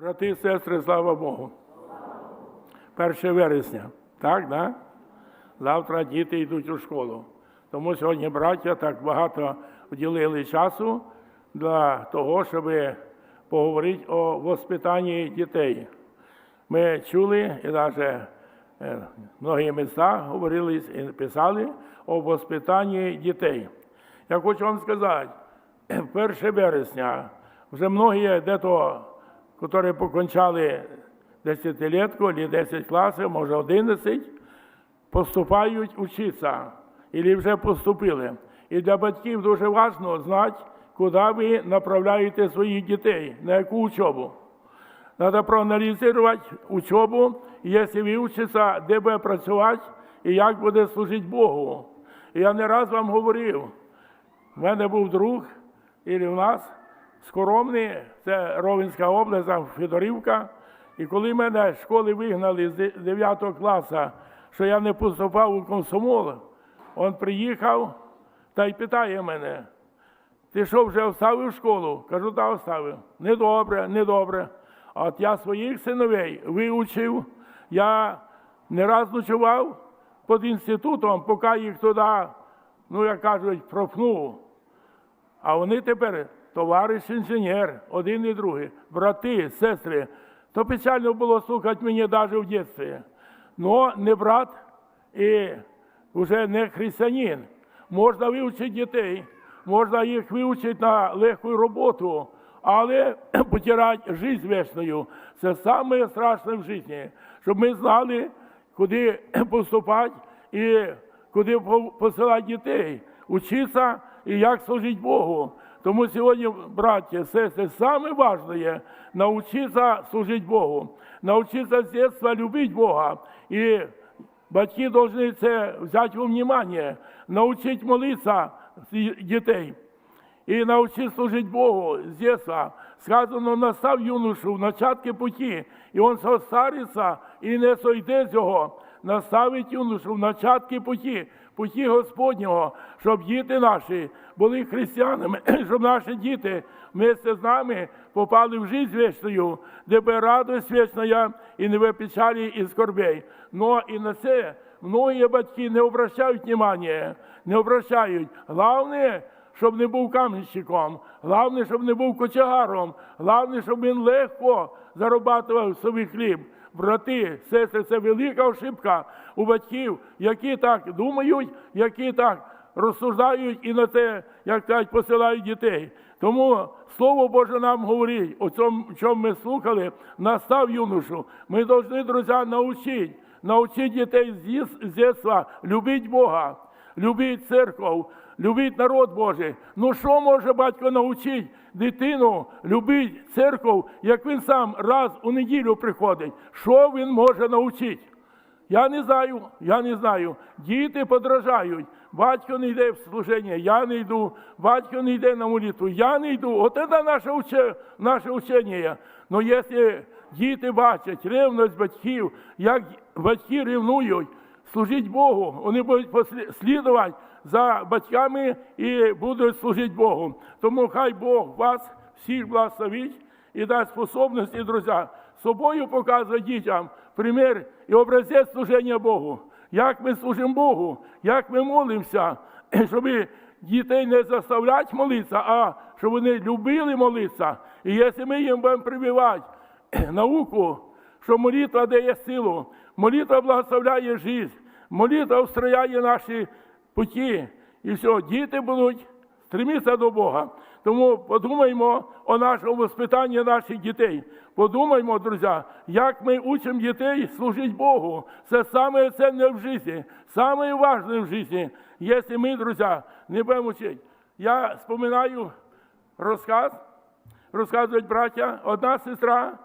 Брати і сестри, слава Богу. 1 вересня, так, да? Завтра діти йдуть у школу. Тому сьогодні браття так багато вділили часу для того, щоб поговорити о воспитанні дітей. Ми чули і навіть е, многі міста говорили і писали о воспитанні дітей. Я хочу вам сказати, 1 вересня вже многі дето, які покончали десятилетку, або 10 класів, може 11, поступають учитися, або вже поступили. І для батьків дуже важливо знати, куди ви направляєте своїх дітей, на яку учобу. Треба проаналізувати учобу, якщо ви вчитеся, де буде працювати і як буде служити Богу. Я не раз вам говорив, в мене був друг, і в нас скоромний, це Ровенська область, там Федорівка. І коли мене з школи вигнали з 9 класу, що я не поступав у комсомол, він приїхав та й питає мене, ти що вже оставив школу? Кажу, так, оставив. Недобре, недобре. А от я своїх синовей вивчив, я не раз ночував під інститутом, поки їх туди, ну як кажуть, пропнув. А вони тепер товариш інженер, один і другий, брати, сестри. То печально було слухати мені навіть в дитинстві. Но не брат і вже не християнин. Можна вивчити дітей, можна їх вивчити на легку роботу, але потирати життя вічною – це саме страшне в житті, щоб ми знали, куди поступати і куди посилати дітей, учитися і як служити Богу. Тому сьогодні, браття, сестри, саме важливе – навчитися служити Богу, навчитися з дитинства любити Бога. І батьки повинні це взяти у внимание, навчити молитися дітей і навчи служити Богу з дитинства. Сказано, настав юношу в начатки путі, і він состариться і не сойде з його. Наставить юношу в начатки путі, путі Господнього, щоб діти наші були християнами, щоб наші діти вместе з нами попали в життя вічною, де би радость вічна і не печалі і скорбей. Но і на це многі батьки не обращають внимання, не обращають. Головне, щоб не був камінщиком, головне, щоб не був кочегаром, головне, щоб він легко зарабатував собі хліб. Брати, сестри, це велика ошибка у батьків, які так думають, які так розсуждають і на те, як кажуть, посилають дітей. Тому Слово Боже нам говорить, о цьому, чому ми слухали, настав юношу. Ми повинні, друзі, навчити, навчити дітей з дитинства любити Бога, любити церкву, любити народ Божий. Ну що може батько навчити дитину любити церкву, як він сам раз у неділю приходить? Що він може навчити? Я не знаю, я не знаю. Діти подражають. Батько не йде в служення, я не йду, батько не йде на молитву, я не йду. От це наше, уче, наше учення. Но якщо діти бачать ревність батьків, як батьки ревнують, служить Богу, вони будуть послі- слідувати за батьками і будуть служити Богу. Тому хай Бог вас всіх благословить і дасть способності, друзі, собою показує дітям примір і образець служення Богу. Як ми служимо Богу, як ми молимося, щоб дітей не заставляти молитися, а щоб вони любили молитися. І якщо ми їм будемо прививати науку, що молитва дає силу, молитва благословляє життя, молитва устрояє наші путі. І все, діти будуть стремитися до Бога. Тому подумаймо о нашому воспитанні наших дітей. Подумаймо, друзі, як ми учимо дітей служити Богу. Це саме цінне в житті, саме важливе в житті. Якщо ми, друзі, не будемо вчити. Я споминаю розказ, розказують браття, одна сестра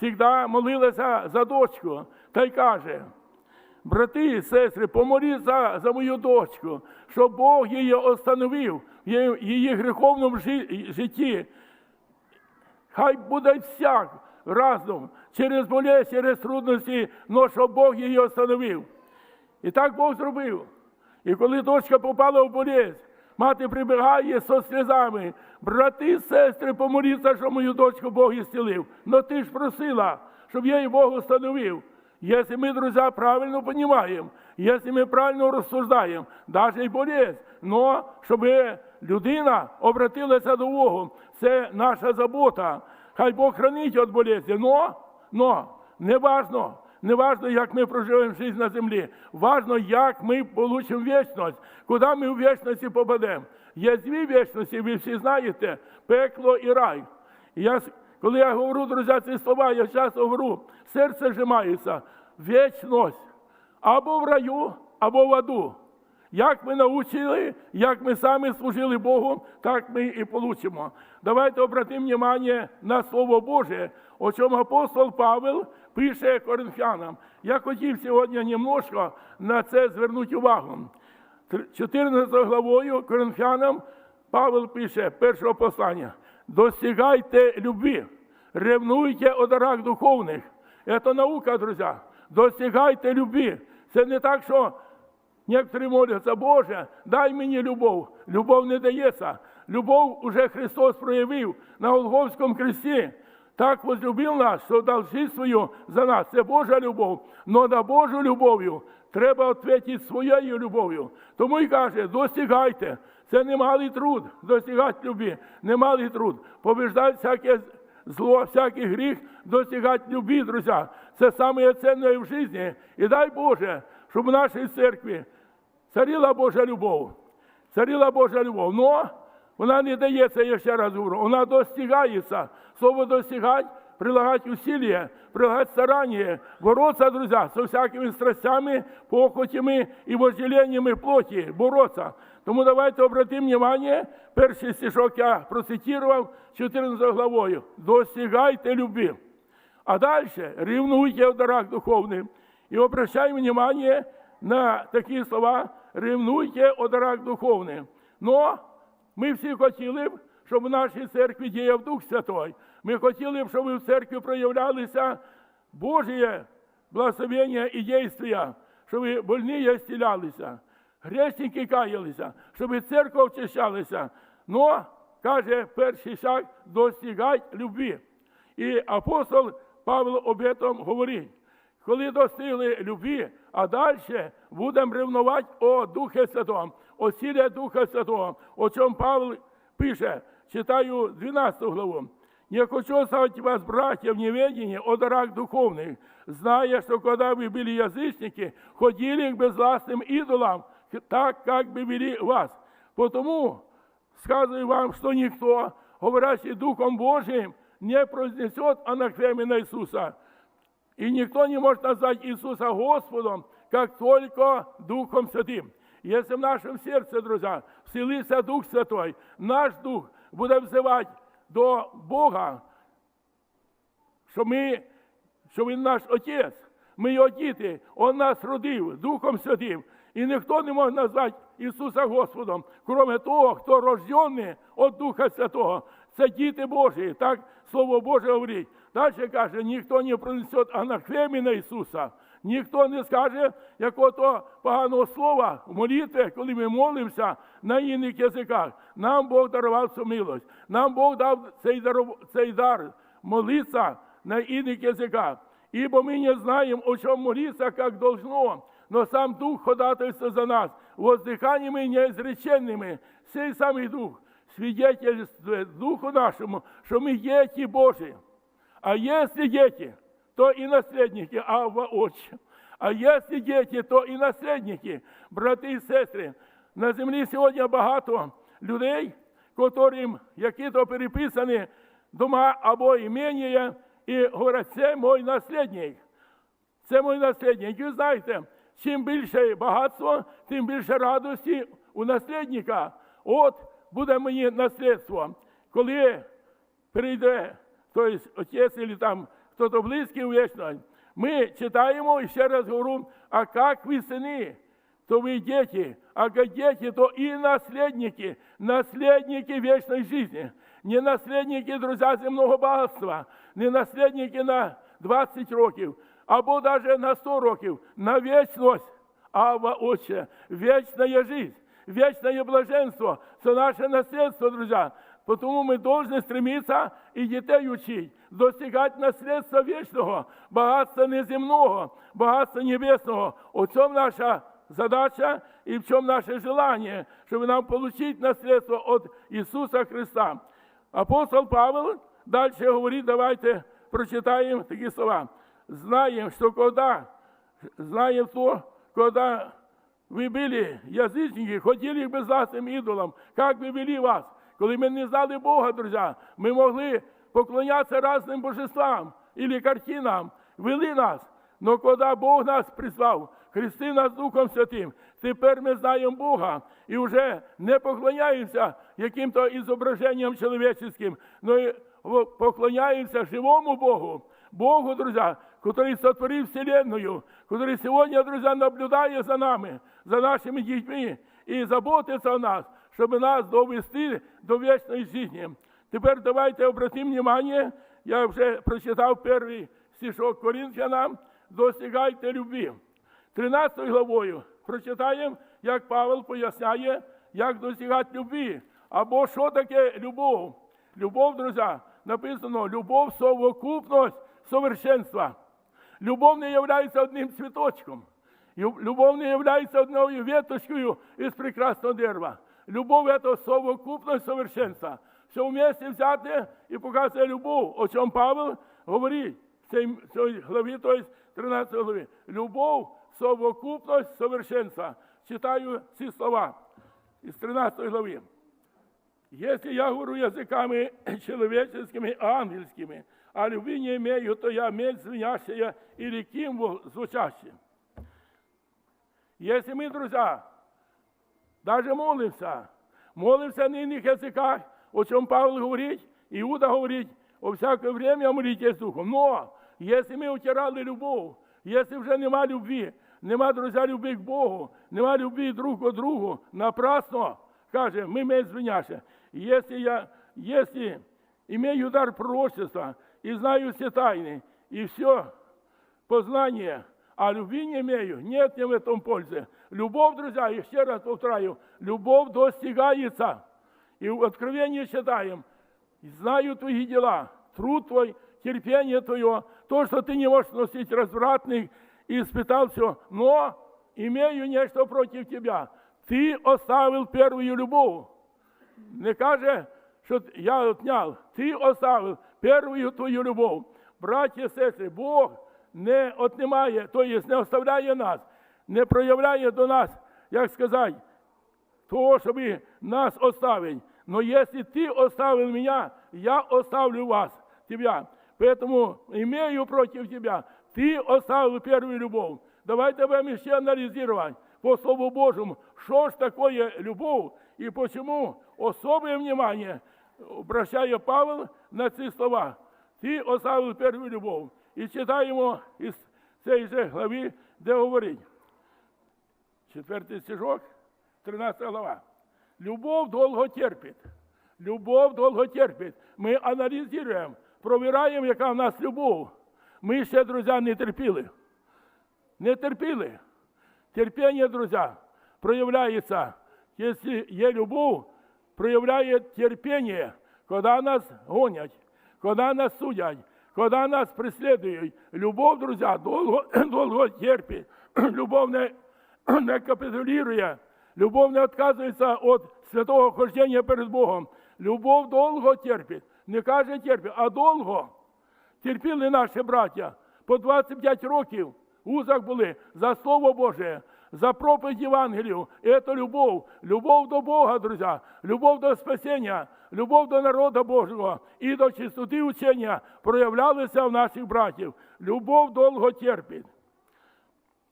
завжди молилася за дочку та й каже, брати і сестри, помоліть за, за мою дочку, щоб Бог її остановив її, гріховному житті. Хай буде всяк разом, через болезнь, через трудності, но щоб Бог її остановив. І так Бог зробив. І коли дочка попала в болезнь, Мати прибігає со сльозами. Брати, сестри, помоліться, що мою дочку Бог ісцілив. Но ти ж просила, щоб я її Бог установив. Если мы, друзья, правильно понимаем, если мы правильно розсуждаємо, даже і болезнь, но щоб людина обратилася до Бога, це наша забота. Хай Бог хранить від болезні, но, но не важно, не важно, як ми проживемо життя на землі. Важно, як ми получимо вічність, куди ми в вічності попадемо. Є дві вічності, ви всі знаєте, пекло і рай. Я, коли я говорю, друзі, ці слова, я часто говорю, серце зжимається, вічність або в раю, або в аду. Як ми навчили, як ми самі служили Богу, так ми і получимо. Давайте обратимо внимание на Слово Боже, о чому апостол Павел пише Коринфянам. Я хотів сьогодні немножко на це звернути увагу. Тр- 14 главою Коринфянам Павел пише першого послання. Достигайте любви, ревнуйте о дарах духовних. Це наука, друзі. Достигайте любви. Це не так, що Некоторі моляться, Боже, дай мені любов. Любов не дається. Любов уже Христос проявив на Голгофському хресті. Так возлюбив нас, що дав життя свою за нас. Це Божа любов. Но на Божу любов'ю треба відповідати своєю любов'ю. Тому й каже, достигайте. Це немалий труд, достигати любві, немалий труд. Побіждати всяке зло, всякий гріх, достигати любві, друзі. Це саме цінне в житті. І дай Боже, щоб в нашій церкві царила Божа любов. Царила Божа любов. Но вона не дається, я ще раз говорю, вона достигається. Слово достигать, прилагать усилия, прилагать старання, бороться, друзья, со всякими страстями, похотями і вожделеннями плоті, бороться. Тому давайте обратимо внимание, перший стишок я процитував 14 главою. Достигайте любви. А дальше ревнуйте в дарах духовных. И обращаем внимание на такие слова ревнуйте о дарах духовних. Но ми всі хотіли б, щоб в нашій церкві діяв Дух Святой. Ми хотіли б, щоб в церкві проявлялися Божі благословення і дійства, щоб больні ісцілялися, грешники каялися, щоб церква очищалася. Но, каже перший шаг, достигать любві. І апостол Павло об этом говорить Коли достигли любві, а далі будемо ревнувати о Духе Святому, о силі Духа Святого, о чому Павло пише, читаю 12 главу. Не хочу оставить вас, братья, в неведении о дарах духовных, зная, что когда вы были язычники, ходили к безвластным идолам, так, как бы вели вас. Потому сказываю вам, что никто, говорящий Духом Божиим, не произнесет анафемы на Иисуса. И никто не может назвать Иисуса Господом, как только Духом Святым. Если в нашем сердце, друзья, вселится Дух Святой, наш Дух буде взивати до Бога, що ми, що Він наш Отець, ми його діти, Он нас родив Духом Святим. І ніхто не може назвати Ісуса Господом, кроме того, хто рождений від Духа Святого. Це діти Божі, так Слово Боже говорить. Далі каже, ніхто не принесе анафеми на Ісуса. Ніхто не скаже якого-то поганого слова в молитві, коли ми молимося на інших язиках. Нам Бог дарував цю милость. Нам Бог дав цей дар, цей дар молитися на інших язиках. Ибо мы не знаем, о чем молиться, как должно, но сам Дух ходатайствует за нас, воздыханиями неизреченными. Сей самый Дух свидетельствует Духу нашему, что мы дети Божии. А если дети, то и наследники, Авва Отче. А если дети, то і наслідники, брати і сестри. На землі сьогодні багато людей, котрим які-то переписані дома або імення, і говорять, це мій наслідник. Це мій наслідник. Ви знаєте, чим більше багатство, тим більше радості у наслідника. От буде мені наслідство. Коли прийде тобто отець або там хто-то близький у вічність, ми читаємо і ще раз говорю, а як ви сини, то вы дети, а как дети, то и наследники, наследники вечной жизни. Не наследники, друзья, земного багатства, не наследники на 20 років, або даже на 100 років, на вічність. Ава Отче, вечная жизнь. вечное блаженство. Це наше наследство, друзья. Потому мы должны стремиться и детей учить, достигать наследства вечного, багатства неземного, багатства небесного. У цьому наша задача і в чому наше желание, щоб нам получить наследство от Ісуса Христа. Апостол Павел дальше говорит, давайте прочитаем такие слова. Знаем, что когда, знаем то, когда ви були язичники, хотіли би зласним ідолам, як би вели вас. Коли ми не знали Бога, друзі, ми могли поклонятися різним божествам или картинам, вели нас. Но коли Бог нас призвав, хрести нас Духом Святим, тепер ми знаємо Бога і вже не поклоняємося яким-то ізображенням чоловіческим, но поклоняємося живому Богу, Богу, друзі, который сотворив Вселенную, который сегодня, друзья, наблюдає за нами, за нашими дітьми і заботиться о нас, щоб нас довести до вічної житті. Тепер давайте обратимо внимание, я вже прочитав перший стишок Коринфянам, достигайте любві. 13 главою прочитаємо, як Павел поясняє, як досягати любві. Або що таке любов? Любов, друзі, написано, любов совокупність совершенства. Любов не являється одним цвіточком. Любов не являється одною веточкою із прекрасного дерева. Любов – це совокупність совершенства. Все вместе взяти і показує любов, о чому Павел говорить в цій, цій главі, тобто 13 главі. Любов – совокупність совершенства. Читаю ці слова із 13 глави. Если я говорю языками человеческими, ангельскими, а любви не имею, то я медь звенящая или кимвол звучащий. Если мы, друзья, даже молимся, молимся на иных языках, о чем Павел говорит, Иуда говорит, о всякое время молитесь Духом. Но, если мы утирали любов, если вже нема любви, нема, друзья, любви к Богу, нема любви друг к другу, напрасно, каже, мы медь звенящая. Если я, если имею дар пророчества и знаю все тайны, и все познание, а любви не имею, нет мне в этом пользы. Любовь, друзья, еще раз повторяю, любовь достигается. И в Откровении читаем, знаю твои дела, труд твой, терпение твое, то, что ты не можешь носить развратных, и испытал все, но имею нечто против тебя. Ты оставил первую любовь. Не каже, що я отняв. Ти оставив першу твою любов. Браті і сестри, Бог не отнимає, тобто не оставляє нас, не проявляє до нас, як сказати, того, щоб нас оставить. Но если ты оставил меня, я оставлю вас, тебя. Поэтому имею против тебя. Ты оставил первую любовь. Давайте будем еще анализировать по Слову Божьему, что ж такое любовь и почему особое внимание обращає Павел на ці слова. Ти оставив перву любов. І читаємо із цієї же глави, де говорить. Четвертий стишок, 13 глава. Любов долго терпить. Любов долго терпить. Ми аналізуємо, провіраємо, яка в нас любов. Ми ще, друзі, не терпіли. Не терпіли. Терпіння, друзі, проявляється. Якщо є любов, проявляє терпіння, коли нас гонять, коли нас судять, коли нас преследують. Любов, друзі, довго, довго терпить. Любов не, не капітулює. Любов не відказується від святого хождення перед Богом. Любов довго терпить. Не каже терпить, а довго. Терпіли наші браття. По 25 років узах були за Слово Боже, за проповідь Євангелію. Це любов. Любов до Бога, друзі. Любов до спасіння, любов до народу Божого і до чистоти учення проявлялися в наших братів. Любов довго терпить.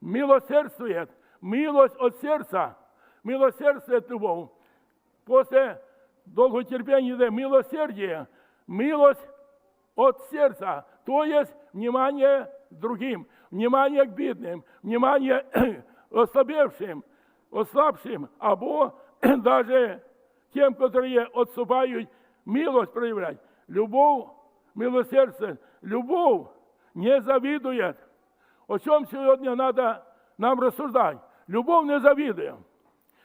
Милосердствует. Милость от сердца. Милосердствует любовь. После долготерпения идет милосердие. Милость от сердца. То есть внимание другим, внимание к бедным, внимание ослабевшим, ослабшим, або даже тем, которые отступают, милость проявлять. Любовь, милосердие, любовь не завидует. О чем сегодня надо нам рассуждать? Любовь не завидует.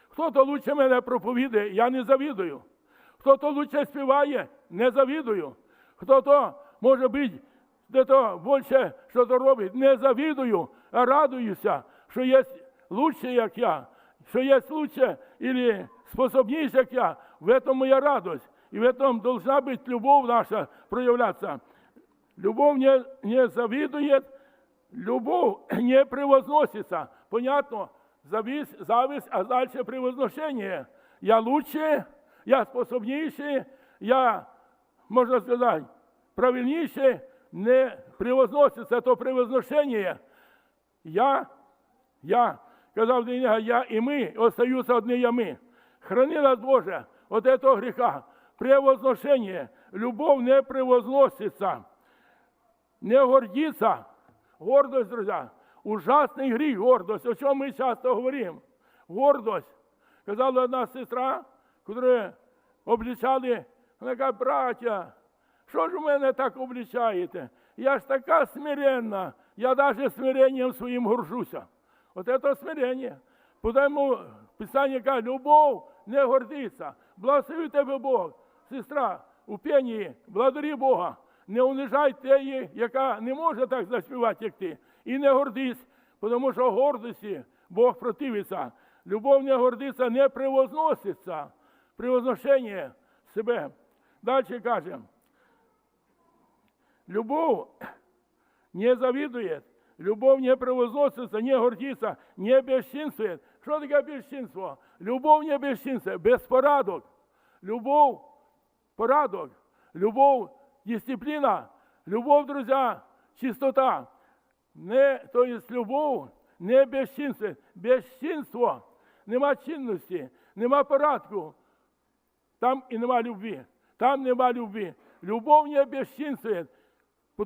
Хто-то лучше мене проповідає, я не завідую. Хто-то лучше співає, не завідую. Хто-то, може бути, де-то більше що то робить, не завідую, а радуюся, що є лучше, як я, що є лучше или способніше, як я. В этом моя радость. И в этом должна быть любовь наша проявляться. Любовь не, не завидует, любовь не превозносится. Понятно? Зависть, зависть, а дальше превозношение. Я лучше, я способнейший, я, можно сказать, правильнейший, не превозносится, то превозношение. Я, я, казав Деніга, я і ми, остаються одні я ми. Храни нас, Боже, от этого греха. Превозношение. Любовь не превозносится. Не гордиться. Гордость, друзья. Ужасний гріх, гордость. О чому ми часто говоримо? Гордость. Казала одна сестра, яку облічали, вона каже, браття, що ж у мене так облічаєте? Я ж така смиренна, я навіть смиренням своїм горжуся. От це смирення. Потому Писання каже, любов не гордиться. Благослови тебе Бог, сестра, у пенії, благодари Бога. Не унижай теї, яка не може так заспівати, як ти. І не гордись, тому що гордості Бог противиться. Любов не гордиться, не превозноситься. Превозношення себе. Далі каже, любов не завидует, любовь не превозносится, не гордится, не бесчинствует. Что такое бесчинство? Любовь не бесчинствует, беспорадок. Любовь – порадок. Любовь – дисциплина. Любовь, друзья, чистота. Не, то есть любов не безчинствує. Безчинство. Нема чинності, нема порядку. Там і нема любві. Там нема любві. Любов не безчинствує.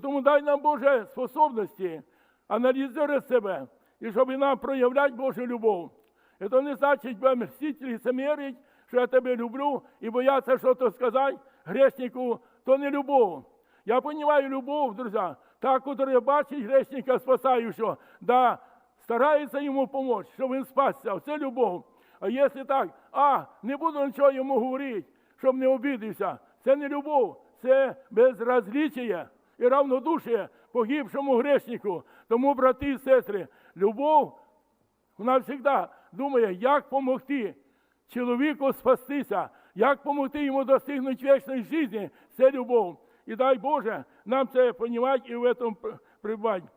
Тому дай нам Боже способності аналізувати себе, і щоб нам проявляти Божу любов. Це не значить вам мстити, лицемерить, що я тебе люблю і бояться щось сказати грешнику, то не любов. Я розумію любов, друзі, та, яка бачить грешника спасаючого, да старається йому допомогти, щоб він спасся. Це любов. А якщо так, а, не буду нічого йому говорити, щоб не обідався, це не любов, це безразлічення і равнодушие погибшому грешнику. Тому, брати і сестри, любов, вона завжди думає, як допомогти чоловіку спастися, як допомогти йому достигнути вічної житті, це любов. І дай Боже нам це розуміти і в цьому прибувати.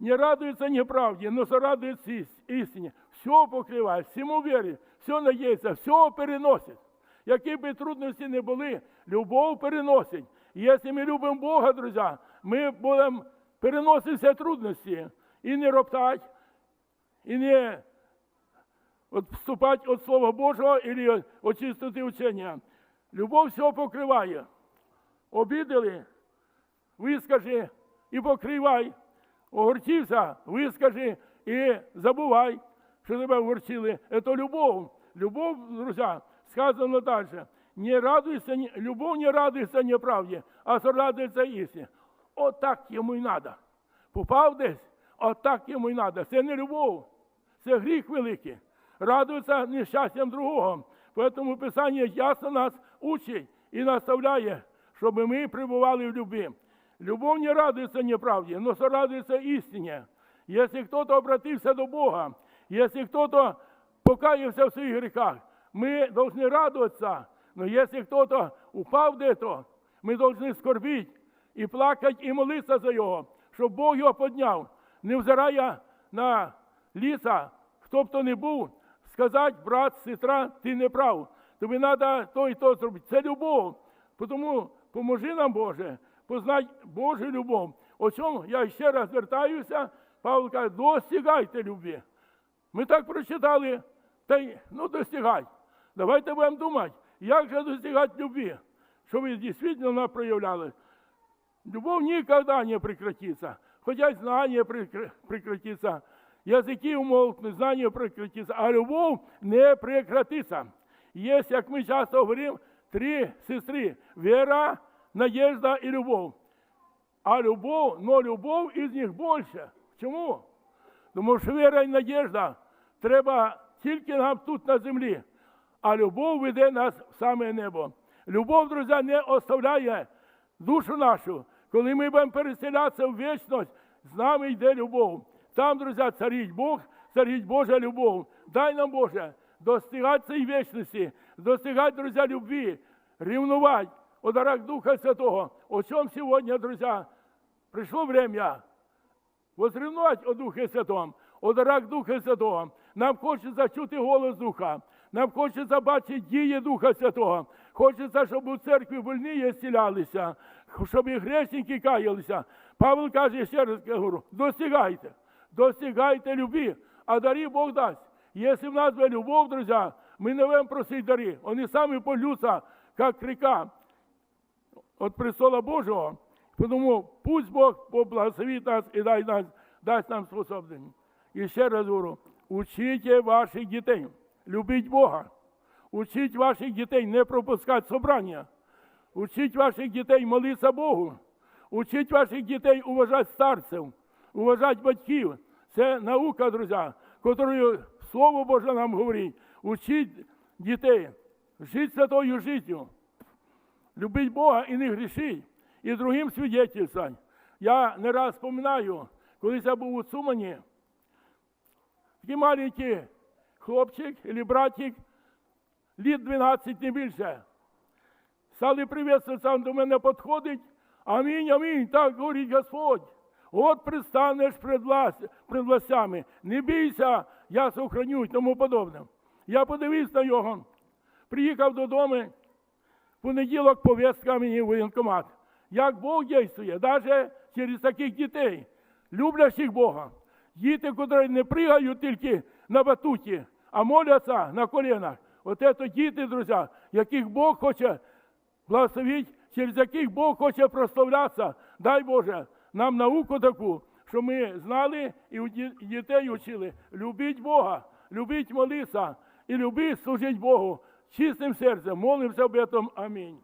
Не радуется неправде, но сорадуется ис- истине. Все покриває, всьому вірить, все надіється, все переносить. Які би трудності не були, любов переносить. І якщо ми любимо Бога, друзі, ми будемо переносити всі трудності і не роптати, і не відступати від Слова Божого або від чистоти учення. Любов все покриває. Обідали, вискажи і покривай. Огорчився, вискажи і забувай, що тебе огорчили. Це любов. Любов, друзі, сказано далі. Не радуйся, любов не радується неправді, а радується істині. Отак йому й треба. Попав десь, отак йому й треба. Це не любов, це гріх великий. Радується нещастям другого. Тому Писання ясно нас учить і наставляє, щоб ми пребували в любві. Любов не радуется неправде, но сорадуется истине. Если кто-то обратился до Бога, если кто-то покаялся в своих грехах, мы должны радоваться. Но если кто-то упав где-то, мы должны скорбить и плакать, и молиться за його, щоб Бог його підняв, не взирая на ліса, хто б то не був, сказати, брат, сестра, ти не прав. Тобі треба то і то зробити. Це любов. Тому поможи нам, Боже, познати Божу любов. О чому я ще раз звертаюся, Павло каже, достигайте любві. Ми так прочитали, та й ну достигай. Давайте будемо думати, як же достигати любві, щоб ви дійсно нас проявляли. Любовь никогда не прекратится. Хотя знание прекр- прекратится, языки умолкнут, знание прекратится, а любовь не прекратится. Есть, как мы часто говорим, три сестры. Вера, надежда и любовь. А любовь, но любовь из них больше. Чому? Тому що віра і надежда треба тільки нам тут на землі, а любов веде нас в саме небо. Любов, друзі, не оставляє душу нашу. Коли ми будемо переселятися в вічність, з нами йде любов. Там, друзі, царить Бог, царить Божа любов. Дай нам, Боже, достигати цієї вічності, достигати, друзі, любві, рівнувати о дарах Духа Святого. О чому сьогодні, друзі, прийшло время возрівнувати о Духе Святом, о дарах Духа Святого. Нам хочеться чути голос Духа. Нам хочеться бачити дії Духа Святого. Хочеться, щоб у церкві вольні зцілялися, щоб і грешники каялися. Павел каже, ще раз говорю, достигайте, достигайте любві, а дарі Бог дасть. Якщо в нас буде любов, друзі, ми не будемо просити дари. Вони самі полються, як река от престола Божого. Тому пусть Бог поблагословить нас і дай нас, дасть нам способність. І ще раз говорю, учіть ваших дітей, любіть Бога. Учіть ваших дітей не пропускати собрання. Учіть ваших дітей молитися Богу. Учіть ваших дітей уважати старців, уважати батьків. Це наука, друзі, якою Слово Боже нам говорить. Учіть дітей жити святою життю любить Бога і не грішить, і другим свідетельствовать. Я не раз вспоминаю, коли я був у Цумані, такий маленький хлопчик або братик, літ 12 не більше. Стали приветствоваться, він до мене підходить. Амінь, амінь, так говорить Господь. От пристанеш пред властями. Не бійся, я сохраню і тому подобне. Я подивився на його, приїхав додому, понеділок повістка мені в воєнкомат. Як Бог дійствує, навіть через таких дітей, люблячих Бога. Діти, які не пригають тільки на батуті, а моляться на коленах. От це діти, друзі, яких Бог хоче благословити, через яких Бог хоче прославлятися. Дай Боже, нам науку таку, що ми знали і у дітей учили. Любіть Бога, любіть молитися і любіть служити Богу чистим сердцем молимся об этом. Амінь.